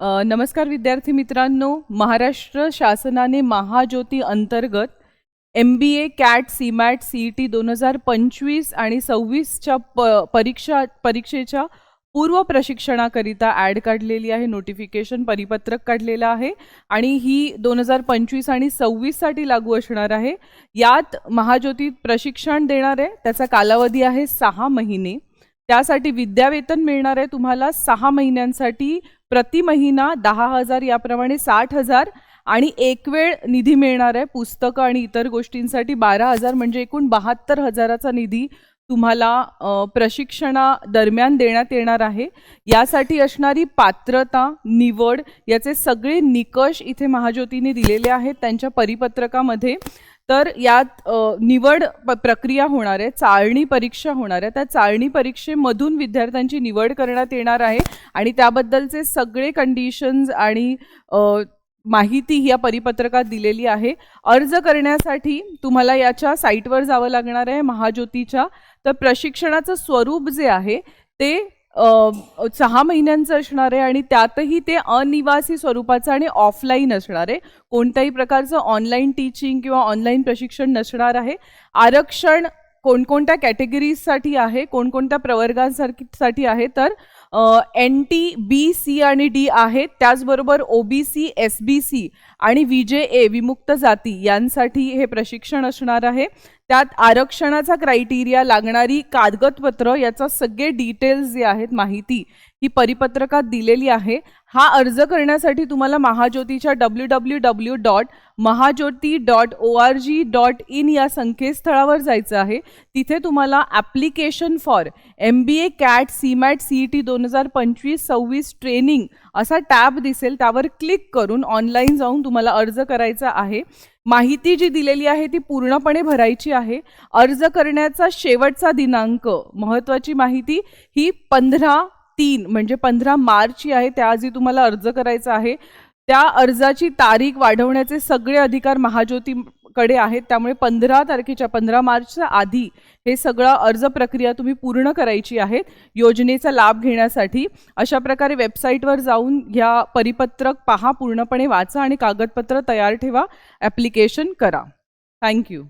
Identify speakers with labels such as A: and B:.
A: नमस्कार विद्यार्थी मित्रांनो. महाराष्ट्र शासनाने महाज्योती अंतर्गत M B A CAT C MAT C E T दोन हजार पंचवीस आणि सव्वीसच्या प परीक्षा परीक्षेच्या पूर्व प्रशिक्षणाकरिता ॲड काढलेली आहे नोटिफिकेशन परिपत्रक काढलेलं आहे आणि ही दोन हजार पंचवीस आणि सव्वीससाठी लागू असणार आहे. यात महाज्योती प्रशिक्षण देणार आहे त्याचा कालावधी आहे सहा महिने. त्यासाठी विद्यावेतन मिळणार आहे तुम्हाला सहा महिन्यांसाठी प्रति महिना दहा हजार याप्रमाणे साठ हजार आणि एक वेळ निधी मिळणार आहे. पुस्तकं आणि इतर गोष्टींसाठी बारा हजार म्हणजे एकूण बहात्तर हजाराचा निधी तुम्हाला प्रशिक्षणा दरम्यान देण्यात येणार आहे. यासाठी असणारी पात्रता निवड याचे सगळे निकष इथे महाज्योतीने दिलेले आहेत. त्यांच्या परिपत्रकामध्ये तर यात निवड प- प्रक्रिया होणार आहे चाळणी परीक्षा होणार आहे. त्या चाळणी परीक्षेमधून विद्यार्थ्यांची निवड करण्यात येणार आहे आणि त्याबद्दलचे सगळे कंडिशन्स आणि माहिती ही या परिपत्रकात दिलेली आहे. अर्ज करण्यासाठी तुम्हाला याच्या साईटवर जावं लागणार आहे महाज्योतीच्या. तर प्रशिक्षणाचं स्वरूप जे आहे ते सहा महिन्यांचं असणार आहे आणि त्यातही ते अनिवासी स्वरूपाचं आणि ऑफलाईन असणार आहे. कोणत्याही प्रकारचं ऑनलाईन टीचिंग किंवा ऑनलाईन प्रशिक्षण नसणार आहे. आरक्षण कोणकोणत्या कॅटेगरीजसाठी आहे कोणकोणत्या प्रवर्गांसाठी साठी आहे तर एन टी बी सी आणि डी आहेत त्याचबरोबर O B C S B C आणि व्ही जे ए विमुक्त जाती यांसाठी हे प्रशिक्षण असणार आहे. त्यात आरक्षणाचा क्रायटेरिया लागणारी कागदपत्र याचा सगळे डिटेल्स जे आहेत माहिती ही परिपत्रकात दिलेली आहे. हा अर्ज करण्यासाठी तुम्हाला महाज्योतीच्या W W W dot Mahajyoti dot O R G dot in या संकेतस्थळावर जायचं आहे. तिथे तुम्हाला application for M B A CAT C MAT C E T दोन हजार पंचवीस सव्वीस ट्रेनिंग असा टॅब दिसेल. त्यावर क्लिक करून ऑनलाईन जाऊन तुम्हाला अर्ज करायचा आहे. माहिती जी दिलेली आहे ती पूर्णपणे भरायची आहे. अर्ज करण्याचा शेवटचा दिनांक महत्त्वाची माहिती ही पंधरा तीन म्हणजे पंधरा मार्चची आहे. त्याआधी तुम्हाला अर्ज करायचा आहे. त्या अर्जाची तारीख वाढवण्याचे सगळे अधिकार महाज्योती कडे आहेत. त्यामुळे पंधरा तारखेच्या पंधरा मार्चच्या आधी हे सगळं अर्ज प्रक्रिया तुम्ही पूर्ण करायची आहेत योजनेचा लाभ घेण्यासाठी अशा प्रकारे वेबसाईटवर जाऊन ह्या परिपत्रक पहा पूर्णपणे वाचा आणि कागदपत्र तयार ठेवा ॲप्लिकेशन करा. थँक्यू